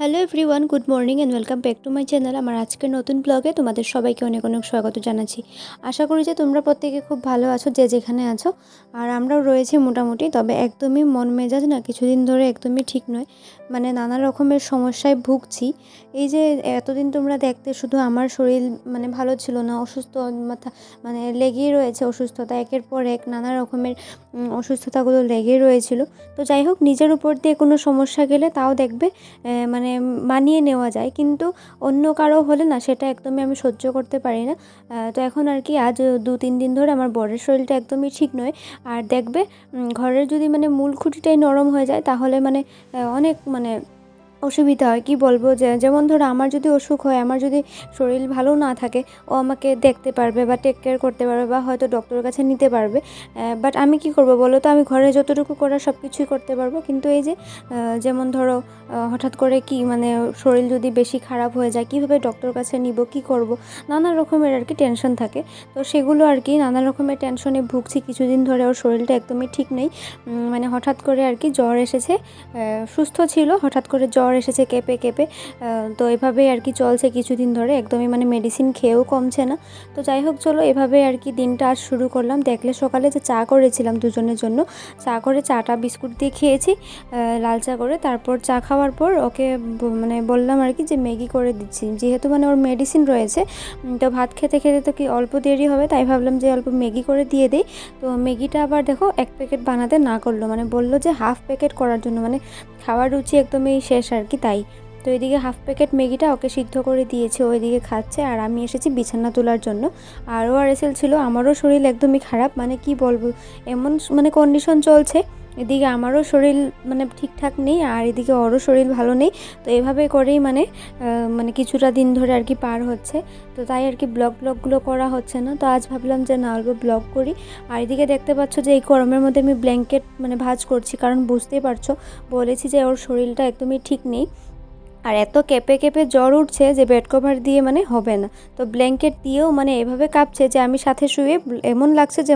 Hello everyone good morning and welcome back to my channel আমার আজকের নতুন ব্লগে তোমাদের সবাইকে অনেক অনেক স্বাগত জানাচ্ছি। আশা করি যে তোমরা প্রত্যেকে খুব ভালো আছো যে যেখানে আছো। আর আমরাও রয়েছি মোটামুটি তবে একদমই মন মেজাজ না কিছুদিন ধরে একদমই ঠিক নয়। মানে নানা রকমের সমস্যায় ভুগছি। এই যে এতদিন তোমরা দেখতে শুধু আমার শরীর মানে ভালো ছিল না অসুস্থ মাথা মানে লেগেই রয়েছে অসুস্থতা একের পর এক নানা রকমের অসুস্থতাগুলো লেগেই রয়েছিল। তো যাই হোক নিজের উপর দিয়ে কোনো সমস্যা গেলে তাও দেখবে আহ, মানে মানিয়ে নেওয়া যায়, কিন্তু অন্য কারও হলে না সেটা একদমই আমি সহ্য করতে পারি না। তো এখন আর কি আজ দু তিন দিন ধরে আমার বরের শরীরটা একদমই ঠিক নয়। আর দেখবে ঘরের যদি মানে মূল খুঁটিটাই নরম হয়ে যায়, তাহলে মানে অনেক মানে অসুবিধা হয়, কি বলব? যে, যেমন ধরো আমার যদি অসুখ হয়, আমার যদি শরীর ভালো না থাকে, ও আমাকে দেখতে পারবে বা টেক কেয়ার করতে পারবে বা হয়তো ডক্টরের কাছে নিতে পারবে। বাট আমি কি করব বলো তো? আমি ঘরে যতটুকু করার সব কিছুই করতে পারব। কিন্তু এই যে যেমন ধরো হঠাৎ করে কি মানে শরীর যদি বেশি খারাপ হয়ে যায়, কীভাবে ডক্টর কাছে নিব, কি করব? নানা রকমের আর কি টেনশন থাকে। তো সেগুলো আর কি নানা রকমের টেনশনে ভুগছি। কিছুদিন ধরে ওর শরীরটা একদমই ঠিক নেই। মানে হঠাৎ করে আর কি জ্বর এসেছে। সুস্থ ছিল, হঠাৎ করে জ্বর এসেছে কেঁপে কেঁপে তো এভাবেই আর কি চলছে কিছুদিন ধরে। একদমই মানে মেডিসিন খেয়েও কমছে না। তো যাই হোক, চলো এভাবে আর কি দিনটা আজ শুরু করলাম। দেখলে সকালে যে চা করেছিলাম দুজনের জন্য, চা করে চাটা বিস্কুট দিয়ে খেয়েছি লাল চা করে। তারপর চা খাওয়ার পর ওকে মানে বললাম আর কি যে ম্যাগি করে দিচ্ছি। যেহেতু মানে ওর মেডিসিন রয়েছে তো ভাত খেতে খেতে তো কি অল্প দেরি হবে, তাই ভাবলাম যে অল্প ম্যাগি করে দিয়ে দিই। তো ম্যাগিটা আবার দেখো এক প্যাকেট বানাতে না করল। মানে বলল যে হাফ প্যাকেট করার জন্য। মানে খাওয়ার রুচি একদমই শেষ আর কি তাই। তো এদিকে হাফ প্যাকেট ম্যাগিটা ওকে সিদ্ধ করে দিয়েছে, ওইদিকে খাচ্ছে আর আমি এসেছি বিছানা তোলার জন্য। আরও আর এসেল ছিল, আমারও শরীর একদমই খারাপ মানে কি বলব, এমন মানে কন্ডিশন চলছে এদিকে আমারও শরীর মানে ঠিকঠাক নেই আর এদিকে ওরও শরীর ভালো নেই। তো এভাবে করেই মানে মানে কিছুটা দিন ধরে আর কি পার হচ্ছে। তো তাই আর কি ব্লগ ব্লগগুলো করা হচ্ছে না। তো আজ ভাবলাম যে না, অল্প ব্লগ করি। আর এদিকে দেখতে পাচ্ছ যে এই গরমের মধ্যে আমি ব্ল্যাঙ্কেট মানে ভাজ করছি, কারণ বুঝতেই পারছ, বলেছি যে ওর শরীরটা একদমই ঠিক নেই। আর এত কেঁপে কেঁপে জ্বর উঠছে যে বেড কভার দিয়ে মানে হবে না। তো ব্ল্যাঙ্কেট দিয়েও মানে এভাবে কাঁপছে যে আমি সাথে শুয়ে এমন লাগছে যে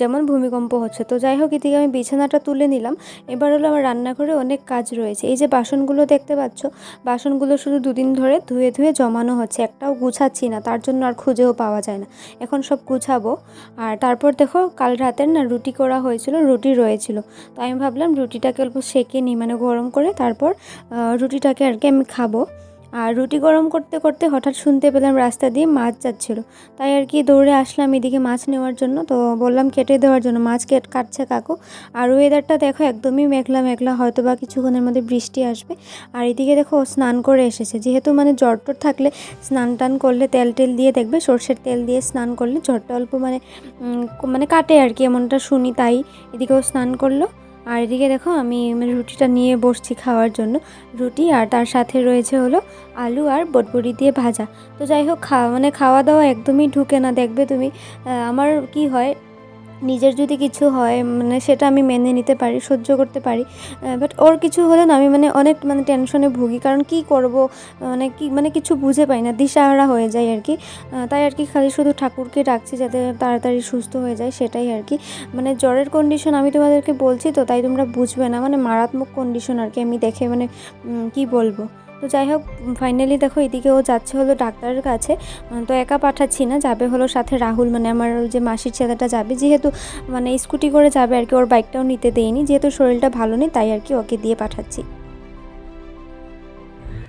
যেমন ভূমিকম্প হচ্ছে। তো যাই হোক, এদিকে আমি বিছানাটা তুলে নিলাম। এবার হলো আমার রান্নাঘরে অনেক কাজ রয়েছে। এই যে বাসনগুলো দেখতে পাচ্ছ, বাসনগুলো শুধু দুদিন ধরে ধুয়ে ধুয়ে জমানো হচ্ছে। একটাও গুছাচ্ছি না, তার জন্য আর খুঁজেও পাওয়া যায় না। এখন সব গুছাবো। আর তারপর দেখো, কাল রাতের না রুটি করা হয়েছিল, রুটি রয়েছিল। তো আমি ভাবলাম রুটিটাকে অল্প সেকে নিই মানে গরম করে তারপর রুটিটাকে আর কি আমি খাব। আর রুটি গরম করতে করতে হঠাৎ শুনতে পেলাম রাস্তা দিয়ে মাছ যাচ্ছিল। তাই আর কি দৌড়ে আসলাম এদিকে মাছ নেওয়ার জন্য। তো বললাম কেটে দেওয়ার জন্য। মাছ কেট কাটছে কাকু। আর ওয়েদারটা দেখো একদমই মেঘলা মেঘলা। হয়তো বা কিছুক্ষণের মধ্যে বৃষ্টি আসবে। আর এদিকে দেখো স্নান করে এসেছে। যেহেতু মানে জ্বর টর থাকলে স্নান টান করলে তেল টেল দিয়ে দেখবে। সর্ষের তেল দিয়ে স্নান করলে জ্বরটা অল্প মানে মানে কাটে আর কি। এমনটা শুনি তাই এদিকেও স্নান করল। আর এদিকে দেখো আমি মানে রুটিটা নিয়ে বসছি খাওয়ার জন্য। রুটি আর তার সাথে রয়েছে হলো আলু আর বটবড়ি দিয়ে ভাজা। তো যাই হোক খাওয়া মানে খাওয়া দাওয়া একদমই ঢুকে না, দেখবে তুমি। আমার কি হয় নিজের যদি কিছু হয় মানে সেটা আমি মেনে নিতে পারি, সহ্য করতে পারি বাট ওর কিছু হলে না আমি মানে অনেক মানে টেনশনে ভুগি। কারণ কি করব? মানে কি মানে কিছু বুঝে পাই না, দিশাহারা হয়ে যায় আর কি। তাই আর কি খালি শুধু ঠাকুরকে ডাকছি যাতে তাড়াতাড়ি সুস্থ হয়ে যায়, সেটাই আর কি। মানে জ্বরের কন্ডিশন আমি তোমাদেরকে বলছি তো, তাই তোমরা বুঝবে না। মানে মারাত্মক কন্ডিশন আর কি, আমি দেখে মানে কি বলব? তো যাই হোক ফাইনালি দেখো এদিকে ও যাচ্ছে হলো ডাক্তারের কাছে। তো একা পাঠাচ্ছি না, যাবে হলো সাথে রাহুল মানে আমার যে মাসির ছেলেটা যাবে। যেহেতু মানে স্কুটি করে যাবে আর কি, ওর বাইকটাও নিতে দেয়নি যেহেতু শরীরটা ভালো নেই, তাই আর কি ওকে দিয়ে পাঠাচ্ছি।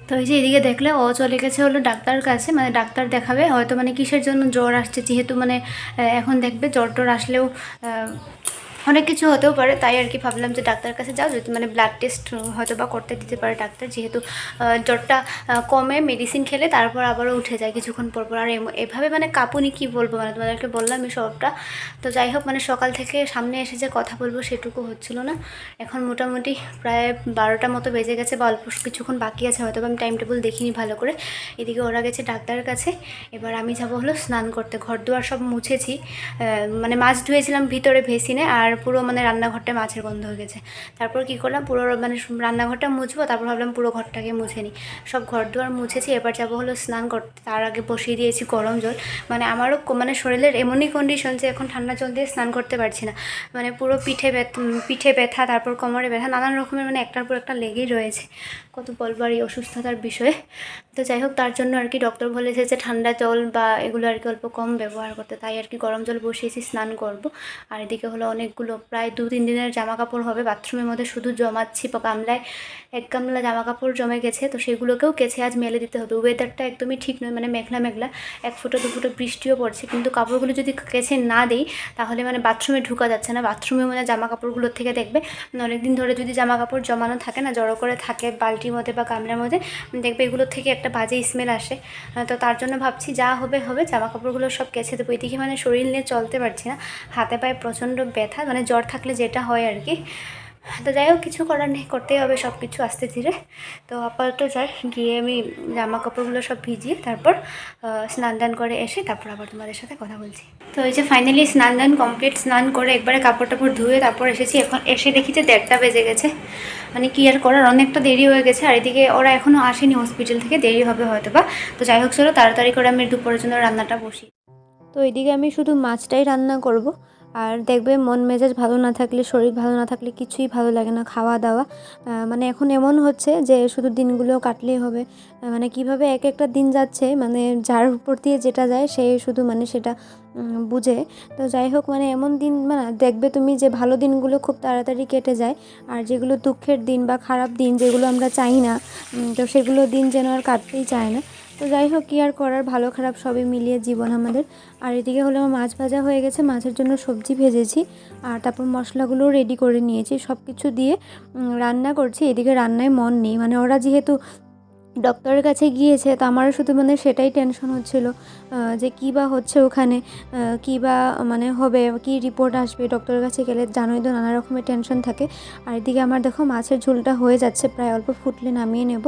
তো এই যে এদিকে দেখলে ও চলে গেছে হলো ডাক্তারের কাছে মানে ডাক্তার দেখাবে। হয়তো মানে কিসের জন্য জ্বর আসছে, যেহেতু মানে এখন দেখবে জ্বর টর আসলেও অনেক কিছু হতেও পারে, তাই আর কি ভাবলাম যে ডাক্তার কাছে যাও, যদি মানে ব্লাড টেস্ট হয়তো বা করতে দিতে পারে ডাক্তার। যেহেতু জ্বরটা কমে মেডিসিন খেলে তারপর আবারও উঠে যায় কিছুক্ষণ পর পর। আর এভাবে মানে কাঁপুনি কি বলব? মানে তোমাদেরকে বললাম এই সবটা। তো যাই হোক মানে সকাল থেকে সামনে এসে যে কথা বলব সেটুকু হচ্ছিল না। এখন মোটামুটি প্রায় বারোটা মতো বেজে গেছে বা অল্প কিছুক্ষণ বাকি আছে হয়তো আমি টাইম টেবিল দেখিনি ভালো করে। এদিকে ওরা গেছে ডাক্তারের কাছে। এবার আমি যাব হলো স্নান করতে। ঘর দুয়ার সব মুছেছি। মানে মাছ ধুয়েছিলাম ভিতরে ভেসিনে, আর পুরো মানে রান্নাঘরটা মাছের গন্ধ হয়ে গেছে। তারপর কি করলাম, পুরো মানে রান্নাঘরটা মুছবো, তারপর ভাবলাম পুরো ঘরটাকে মুছে নিই। সব ঘর দুয়ার মুছেছি, এবার যাব হলো স্নান করতে। তার আগে বসিয়ে দিয়েছি গরম জল। মানে আমারও মানে শরীরের এমনই কন্ডিশন যে এখন ঠান্ডা জল দিয়ে স্নান করতে পারছি না। মানে পুরো পিঠে ব্যথা পিঠে ব্যথা, তারপর কোমরে ব্যথা, নানান রকমের মানে একটার পর একটা লেগেই রয়েছে। কত বলবার এই অসুস্থতার বিষয়ে। তো যাই হোক, তার জন্য আর কি ডক্টর বলেছে যে ঠান্ডা জল বা এগুলো আর কি অল্প কম ব্যবহার করতে। তাই আর কি গরম জল বসিয়েছি, স্নান করব। আর এদিকে হলো অনেকগুলো, প্রায় দু তিন দিনের জামা কাপড় হবে। বাথরুমের মধ্যে শুধু জমাচ্ছি বা গামলায়, এক গামলা জামা কাপড় জমে গেছে। তো সেগুলোকেও কেছে, আজ মেলে দিতে হবে। ওয়েদারটা একদমই ঠিক নয় মানে মেঘলা মেঘলা। এক ফুটো, দু ফুটো বৃষ্টিও পড়ছে। কিন্তু কাপড়গুলো যদি কেছে না দিই, তাহলে মানে বাথরুমে ঢুকা যাচ্ছে না। বাথরুমে মানে জামা কাপড়গুলোর থেকে দেখবে অনেক দিন ধরে যদি জামা কাপড় জমানো থাকে না, জড়ো করে থাকে বালতির মধ্যে বা গামলার মধ্যে দেখবে এগুলো থেকে একটা বাজে স্মেল আসে। তো তার জন্য ভাবছি যা হবে হবে। জামা কাপড়গুলো সব কেছে দেবো এদিকে মানে শরীর নিয়ে চলতে পারছি না। হাতে পায়ে প্রচণ্ড ব্যথা মানে জ্বর থাকলে যেটা হয় আর কি। তো যাই হোক, কিছু করার নেই, করতেই হবে সব কিছু আস্তে ধীরে। তো আপাতত যাই, গিয়ে আমি জামা কাপড়গুলো সব ভিজিয়ে তারপর স্নান দান করে এসে তারপর আবার তোমাদের সাথে কথা বলছি। তো এই যে ফাইনালি স্নান দান কমপ্লিট স্নান করে একবারে কাপড় টাপড় ধুয়ে তারপর এসেছি। এখন এসে দেখি যে দেড়টা বেজে গেছে। মানে কি আর করার, অনেকটা দেরি হয়ে গেছে। আর এদিকে ওরা এখনও আসেনি হসপিটাল থেকে, দেরি হবে হয়তো বা তো যাই হোক, চলো তাড়াতাড়ি করে আমি দুপুরের জন্য রান্নাটা বসি তো এদিকে আমি শুধু মাছটাই রান্না করব। আর দেখবে মন মেজাজ ভালো না থাকলে, শরীর ভালো না থাকলে কিছুই ভালো লাগে না খাওয়া দাওয়া। মানে এখন এমন হচ্ছে যে শুধু দিনগুলো কাটলেই হবে। মানে কীভাবে এক একটা দিন যাচ্ছে মানে যার উপর দিয়ে যেটা যায় সে শুধু মানে সেটা বুঝে। তো যাই হোক মানে এমন দিন মানে দেখবে তুমি যে ভালো দিনগুলো খুব তাড়াতাড়ি কেটে যায়, আর যেগুলো দুঃখের দিন বা খারাপ দিন যেগুলো আমরা চাই না তো সেগুলো দিন যেন আর কাটতেই চায় না। তো যাই হোক, কি আর করার? ভালো খারাপ সবই মিলিয়ে জীবন আমাদের। আর এদিকে হলো আমার মাছ ভাজা হয়ে গেছে, মাছের জন্য সবজি ভেজেছি। আর তারপর মশলাগুলোও রেডি করে নিয়েছি। সব কিছু দিয়ে রান্না করছি। এদিকে রান্নায় মন নেই। মানে ওরা যেহেতু ডক্টরের কাছে গিয়েছে, তো আমারও শুধু মানে সেটাই টেনশন হচ্ছিল যে কী বা হচ্ছে ওখানে কী বা মানে হবে, কী রিপোর্ট আসবে, ডক্টরের কাছে গেলে জানোই তো নানা রকমের টেনশন থাকে। আর এদিকে আমার দেখো মাছের ঝোলটা হয়ে যাচ্ছে, প্রায় অল্প ফুটলে নামিয়ে নেব।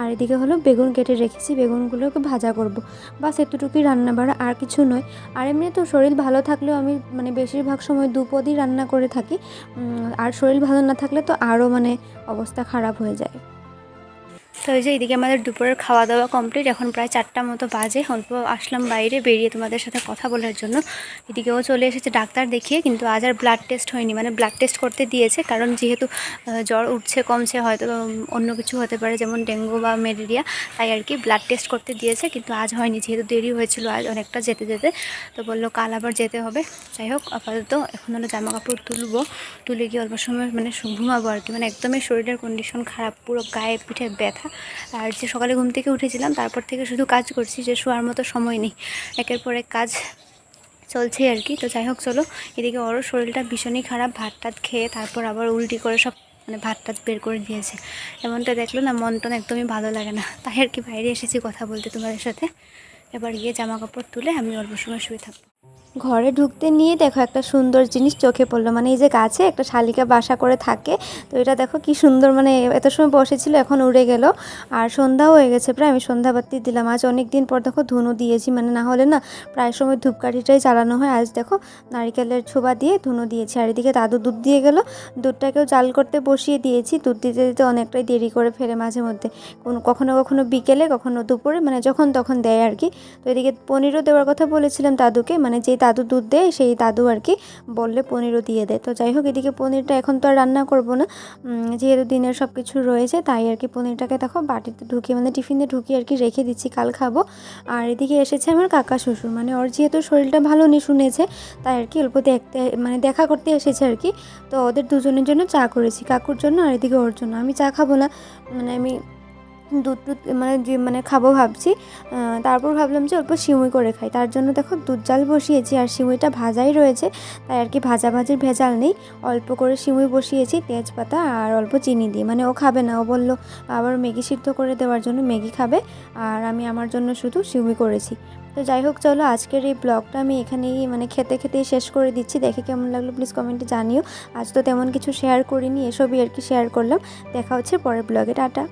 আর এদিকে হলো বেগুন কেটে রেখেছি, বেগুনগুলোকে ভাজা করব। বাস এতটুকুই রান্না বাড়া আর কিছু নয়। আর এমনি তো শরীর ভালো থাকলেও আমি মানে বেশিরভাগ সময় দুপদই রান্না করে থাকি আর শরীর ভালো না থাকলে তো আরও মানে অবস্থা খারাপ হয়ে যায়। তো এই যে এদিকে আমাদের দুপুরের খাওয়া দাওয়া কমপ্লিট এখন প্রায় চারটা মতো বাজে। অল্প আসলাম বাইরে, বেরিয়ে তোমাদের সাথে কথা বলার জন্য। এদিকেও চলে এসেছে ডাক্তার দেখিয়ে, কিন্তু আজ আর ব্লাড টেস্ট হয়নি। মানে ব্লাড টেস্ট করতে দিয়েছে, কারণ যেহেতু জ্বর উঠছে, কমছে, হয়তো অন্য কিছু হতে পারে, যেমন ডেঙ্গু বা ম্যালেরিয়া, তাই আর কি ব্লাড টেস্ট করতে দিয়েছে, কিন্তু আজ হয়নি। যেহেতু দেরি হয়েছিল, আজ অনেকটা যেতে যেতে, তো বলল কাল আবার যেতে হবে। যাই হোক, আপাতত এখন হলো জামা কাপড় তুলবো। তুলে গিয়ে অল্প সময় মানে ঘুমাবো আর কি। মানে একদমই শরীরের কন্ডিশন খারাপ, পুরো গায়ে পিঠে ব্যথা। আর যে সকালে ঘুম থেকে উঠেছিলাম, তারপর থেকে শুধু কাজ করছি, যে শোয়ার মতো সময় নেই। একের পর এক কাজ চলছে আর কি। তো যাই হোক, চলো এদিকে ওরও শরীরটা ভীষণই খারাপ। ভাত টাত খেয়ে তারপর আবার উল্টি করে সব মানে ভাত টাত বের করে দিয়েছে। এমনটা দেখল না মন টন একদমই ভালো লাগে না। তাই আর কি বাইরে এসেছি কথা বলতে তোমাদের সাথে। এবার গিয়ে জামা কাপড় তুলে আমি অল্প সময় শুয়ে থাকব। ঘরে ঢুকতে নিয়ে দেখো একটা সুন্দর জিনিস চোখে পড়ল। মানে এই যে গাছে একটা শালিকা বাসা করে থাকে, তো এটা দেখো কি সুন্দর মানে এত সময় বসেছিল এখন উড়ে গেল। আর সন্ধ্যাও হয়ে গেছে প্রায়, আমি সন্ধ্যাবাতি দিলাম। আজ অনেক দিন পর দেখো ধুনো দিয়েছি মানে না হলে না প্রায় সময় ধূপকাঠিটাই চালানো হয়। আজ দেখো নারিকেলের ছোবা দিয়ে ধুনো দিয়েছি। আর এদিকে দাদু দুধ দিয়ে গেল। দুধটাকেও জাল করতে বসিয়ে দিয়েছি। দুধ দিতে দিতে অনেকটাই দেরি করে ফেলে মাঝে মধ্যে। কোন কখনো কখনো বিকেলে, কখনো দুপুরে মানে যখন তখন দেয় আর কি। তো এদিকে পনিরও দেওয়ার কথা বলেছিলাম দাদুকে মানে যেই দাদু দুধ দেয়, সেই দাদু আর কি বললে পনিরও দিয়ে দেয়। তো যাই হোক, এদিকে পনিরটা এখন তো আর রান্না করব না। যেহেতু দিনের সব কিছু রয়েছে, তাই আর কি পনিরটাকে দেখো বাটিতে ঢুকিয়ে মানে টিফিনে ঢুকিয়ে আর কি রেখে দিচ্ছি, কাল খাব। আর এদিকে এসেছে আমার কাকা শ্বশুর মানে ওর যেহেতু শরীরটা ভালো নেই শুনেছে, তাই আর কি অল্প দেখতে মানে দেখা করতে এসেছে আর কি তো ওদের দুজনের জন্য চা করেছি, কাকুর জন্য আর এদিকে ওর জন্য। আমি চা খাব না মানে আমি দুধ টুধ মানে যে মানে খাব ভাবছি তারপর ভাবলাম যে অল্প সিমুই করে খাই। তার জন্য দেখো দুধ জাল বসিয়েছি আর সিমুইটা ভাজাই রয়েছে, তাই আর কি ভাজা ভাজির ভেজাল নেই। অল্প করে সিমুই বসিয়েছি তেজপাতা আর অল্প চিনি দিয়ে। মানে ও খাবে না, ও বলল আবার ম্যাগি সিদ্ধ করে দেওয়ার জন্য ম্যাগি খাবে আর আমি আমার জন্য শুধু সিমুই করেছি। তো যাই হোক, চলো আজকের এই ব্লগটা আমি এখানেই মানে খেতে খেতেই শেষ করে দিচ্ছি। দেখে কেমন লাগল প্লিজ কমেন্টে জানিও। আজ তো তেমন কিছু শেয়ার করিনি, এসবই আর কি শেয়ার করলাম। দেখা হচ্ছে পরের ব্লগে। টাটা।